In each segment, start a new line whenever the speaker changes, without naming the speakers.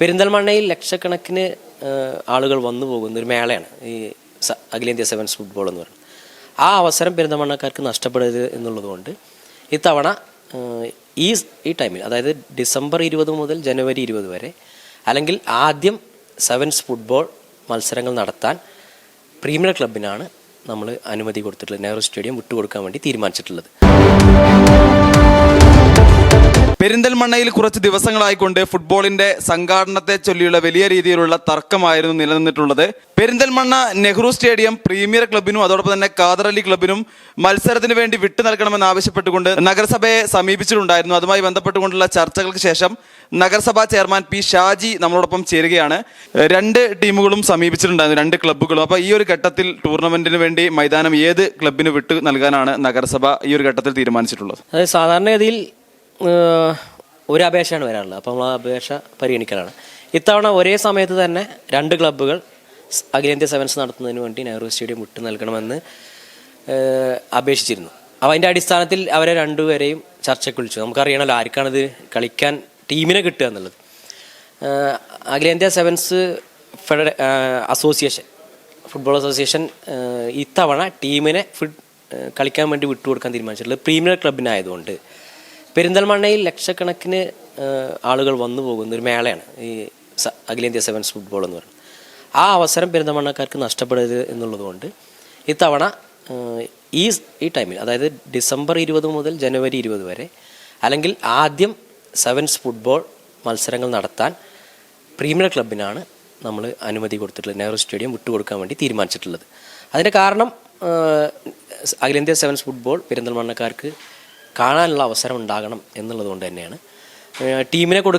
പെരിന്തൽമണ്ണയിൽ ലക്ഷക്കണക്കിന് ആളുകൾ വന്നു പോകുന്ന ഒരു മേളയാണ് ഈ അഖിലേന്ത്യാ സെവൻസ് ഫുട്ബോൾ എന്ന് പറയുന്നത്. ആ അവസരം പെരിന്തൽമണ്ണക്കാർക്ക് നഷ്ടപ്പെടരുത് എന്നുള്ളതുകൊണ്ട് ഇത്തവണ ഈ ഈ ടൈമിൽ അതായത് ഡിസംബർ ഇരുപത് മുതൽ ജനുവരി ഇരുപത് വരെ അല്ലെങ്കിൽ ആദ്യം സെവൻസ് ഫുട്ബോൾ മത്സരങ്ങൾ നടത്താൻ പ്രീമിയർ ക്ലബിനാണ് നമ്മൾ അനുമതി കൊടുത്തിട്ടുള്ളത്. നെഹ്റു സ്റ്റേഡിയം വിട്ടുകൊടുക്കാൻ വേണ്ടി തീരുമാനിച്ചിട്ടുള്ളത്.
പെരിന്തൽമണ്ണയിൽ കുറച്ച് ദിവസങ്ങളായിക്കൊണ്ട് ഫുട്ബോളിന്റെ സംഘാടനത്തെ ചൊല്ലിയുള്ള വലിയ രീതിയിലുള്ള തർക്കമായിരുന്നു നിലനിന്നിട്ടുള്ളത്. പെരിന്തൽമണ്ണ നെഹ്റു സ്റ്റേഡിയം പ്രീമിയർ ക്ലബിനും അതോടൊപ്പം തന്നെ കാതറലി ക്ലബിനും മത്സരത്തിന് വേണ്ടി വിട്ടു നൽകണമെന്ന് ആവശ്യപ്പെട്ടുകൊണ്ട് നഗരസഭയെ സമീപിച്ചിട്ടുണ്ടായിരുന്നു. അതുമായി ബന്ധപ്പെട്ടുകൊണ്ടുള്ള ചർച്ചകൾക്ക് ശേഷം നഗരസഭാ ചെയർമാൻ പി ഷാജി നമ്മളോടൊപ്പം ചേരുകയാണ്. രണ്ട് ടീമുകളും സമീപിച്ചിട്ടുണ്ടായിരുന്നു രണ്ട് ക്ലബ്ബുകളും. അപ്പോൾ ഈ ഒരു ഘട്ടത്തിൽ ടൂർണമെന്റിന് വേണ്ടി മൈതാനം ഏത് ക്ലബിന് വിട്ടു നൽകാനാണ് നഗരസഭ ഈ ഒരു ഘട്ടത്തിൽ തീരുമാനിച്ചിട്ടുള്ളത്?
അതായത് സാധാരണഗതിയിൽ ഒരു അപേക്ഷയാണ് വരാനുള്ളത് അപ്പോൾ നമ്മൾ ആ അപേക്ഷ പരിഗണിക്കലാണ്. ഇത്തവണ ഒരേ സമയത്ത് തന്നെ രണ്ട് ക്ലബ്ബുകൾ അഖിലേന്ത്യാ സെവൻസ് നടത്തുന്നതിന് വേണ്ടി നെഹ്റു സ്റ്റേഡിയം വിട്ടു നൽകണമെന്ന് അപേക്ഷിച്ചിരുന്നു. അപ്പോൾ അതിന്റെ അടിസ്ഥാനത്തിൽ അവരെ രണ്ടുപേരെയും ചർച്ചയ്ക്ക് വിളിച്ചു. നമുക്കറിയണമല്ലോ ആർക്കാണിത് കളിക്കാൻ ടീമിനെ കിട്ടുക എന്നുള്ളത്. അഖിലേന്ത്യാ സെവൻസ് ഫെഡറ അസോസിയേഷൻ ഫുട്ബോൾ അസോസിയേഷൻ ഇത്തവണ ടീമിനെ ഫുഡ് കളിക്കാൻ വേണ്ടി വിട്ടുകൊടുക്കാൻ തീരുമാനിച്ചിട്ടുള്ളത് പ്രീമിയർ ക്ലബിനായതുകൊണ്ട് പെരിന്തൽമണ്ണയിൽ ലക്ഷക്കണക്കിന് ആളുകൾ വന്നു പോകുന്ന ഒരു മേളയാണ് ഈ അഖിലേന്ത്യാ സെവൻസ് ഫുട്ബോൾ എന്ന് പറയുന്നത്. ആ അവസരം പെരിന്തൽമണ്ണക്കാർക്ക് നഷ്ടപ്പെടരുത് എന്നുള്ളതുകൊണ്ട് ഇത്തവണ ഈ ഈ ടൈമിൽ അതായത് ഡിസംബർ ഇരുപത് മുതൽ ജനുവരി ഇരുപത് വരെ അല്ലെങ്കിൽ ആദ്യം സെവൻസ് ഫുട്ബോൾ മത്സരങ്ങൾ നടത്താൻ പ്രീമിയർ ക്ലബിനാണ് നമ്മൾ അനുമതി കൊടുത്തിട്ടുള്ളത് നെഹ്റു സ്റ്റേഡിയം വിട്ടുകൊടുക്കാൻ വേണ്ടി തീരുമാനിച്ചിട്ടുള്ളത്. അതിന്റെ കാരണം അഖിലേന്ത്യാ സെവൻസ് ഫുട്ബോൾ പെരിന്തൽമണ്ണക്കാർക്ക് കാണാനുള്ള അവസരം ഉണ്ടാകണം എന്നുള്ളത് കൊണ്ട് തന്നെയാണ്. ടീമിനെ കൊടു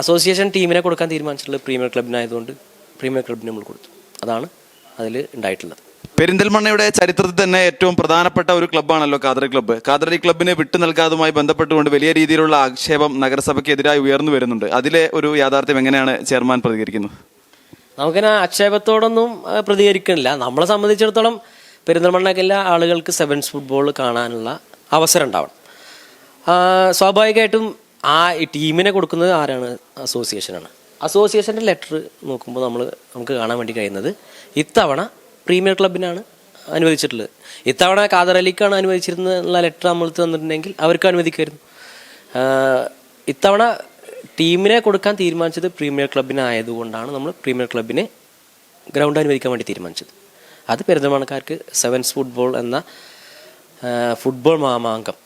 അസോസിയേഷൻ ടീമിനെ കൊടുക്കാൻ തീരുമാനിച്ചിട്ടുള്ളത് പ്രീമിയർ ക്ലബിനായതുകൊണ്ട് പ്രീമിയർ ക്ലബിന് നമ്മൾ കൊടുത്തു. അതാണ് അതിൽ ഉണ്ടായിട്ടുള്ളത്.
പെരിന്തൽമണ്ണയുടെ ചരിത്രത്തിൽ തന്നെ ഏറ്റവും പ്രധാനപ്പെട്ട ഒരു ക്ലബ്ബാണല്ലോ കാതറി ക്ലബ്ബ്. കാതറി ക്ലബിനെ വിട്ടു നൽകാതുമായി ബന്ധപ്പെട്ടുകൊണ്ട് വലിയ രീതിയിലുള്ള ആക്ഷേപം നഗരസഭയ്ക്കെതിരായി ഉയർന്നു വരുന്നുണ്ട്. അതിലെ ഒരു യാഥാർത്ഥ്യം എങ്ങനെയാണ് ചെയർമാൻ പ്രതികരിക്കുന്നത്?
നമുക്കിങ്ങനെ ആക്ഷേപത്തോടൊന്നും പ്രതികരിക്കണില്ല. നമ്മളെ സംബന്ധിച്ചിടത്തോളം പെരിന്തൽമണ്ണക്കില്ല ആളുകൾക്ക് സെവൻസ് ഫുട്ബോൾ കാണാനുള്ള അവസരം ഉണ്ടാവണം. സ്വാഭാവികമായിട്ടും ആ ടീമിനെ കൊടുക്കുന്നത് ആരാണ്? അസോസിയേഷനാണ് അസോസിയേഷന്റെ ലെറ്റർ നോക്കുമ്പോൾ നമ്മൾ നമുക്ക് കാണാൻ വേണ്ടി കഴിയുന്നത് ഇത്തവണ പ്രീമിയർ ക്ലബിനാണ് അനുവദിച്ചിട്ടുള്ളത്. ഇത്തവണ കാതറലിക്കാണ് അനുവദിച്ചിരുന്നുള്ള ലെറ്റർ നമ്മൾ തന്നിട്ടുണ്ടെങ്കിൽ അവർക്ക് അനുവദിക്കായിരുന്നു ഇത്തവണ ടീമിനെ കൊടുക്കാൻ തീരുമാനിച്ചത് പ്രീമിയർ ക്ലബിനായതുകൊണ്ടാണ് നമ്മൾ പ്രീമിയർ ക്ലബിന് ഗ്രൗണ്ട് അനുവദിക്കാൻ വേണ്ടി തീരുമാനിച്ചത്. അത് പെരുന്തൽമണക്കാർക്ക് സെവൻസ് ഫുട്ബോൾ എന്ന ഫുട്ബോൾ മാമാങ്കം.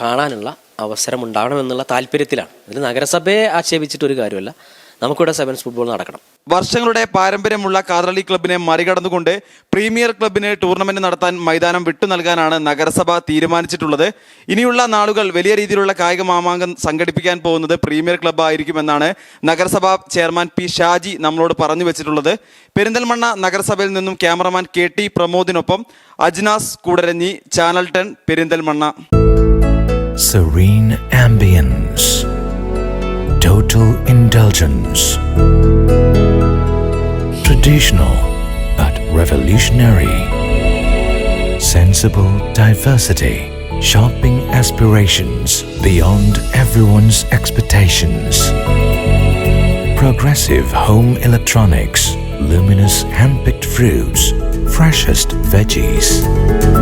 കാണാനുള്ള അവസരം ഉണ്ടാവണമെന്നുള്ള താല്പര്യത്തിലാണ്. ഇത് നഗരസഭയെ ആക്ഷേപിച്ചിട്ട് ഒരു കാര്യമല്ല. നമുക്കിവിടെ സെവൻസ് ഫുട്ബോൾ നടക്കണം.
വർഷങ്ങളുടെ പാരമ്പര്യമുള്ള കാതറളി ക്ലബിനെ മറികടന്നുകൊണ്ട് പ്രീമിയർ ക്ലബിന് ടൂർണമെന്റ് നടത്താൻ മൈതാനം വിട്ടു നൽകാനാണ് നഗരസഭ തീരുമാനിച്ചിട്ടുള്ളത്. ഇനിയുള്ള നാളുകൾ വലിയ രീതിയിലുള്ള കായിക മാമാങ്കം സംഘടിപ്പിക്കാൻ പോകുന്നത് പ്രീമിയർ ക്ലബ് ആയിരിക്കുമെന്നാണ് നഗരസഭ ചെയർമാൻ പി ഷാജി നമ്മളോട് പറഞ്ഞു വെച്ചിട്ടുള്ളത്. പെരിന്തൽമണ്ണ നഗരസഭയിൽ നിന്നും cameraman K T പ്രമോദിനൊപ്പം Ajnas Koodaranji channel ten Perinthalmanna.
Serene ambience, total indulgence, traditional but revolutionary, sensible diversity, shopping aspirations beyond everyone's expectations, progressive home electronics, luminous hand-picked fruits, freshest veggies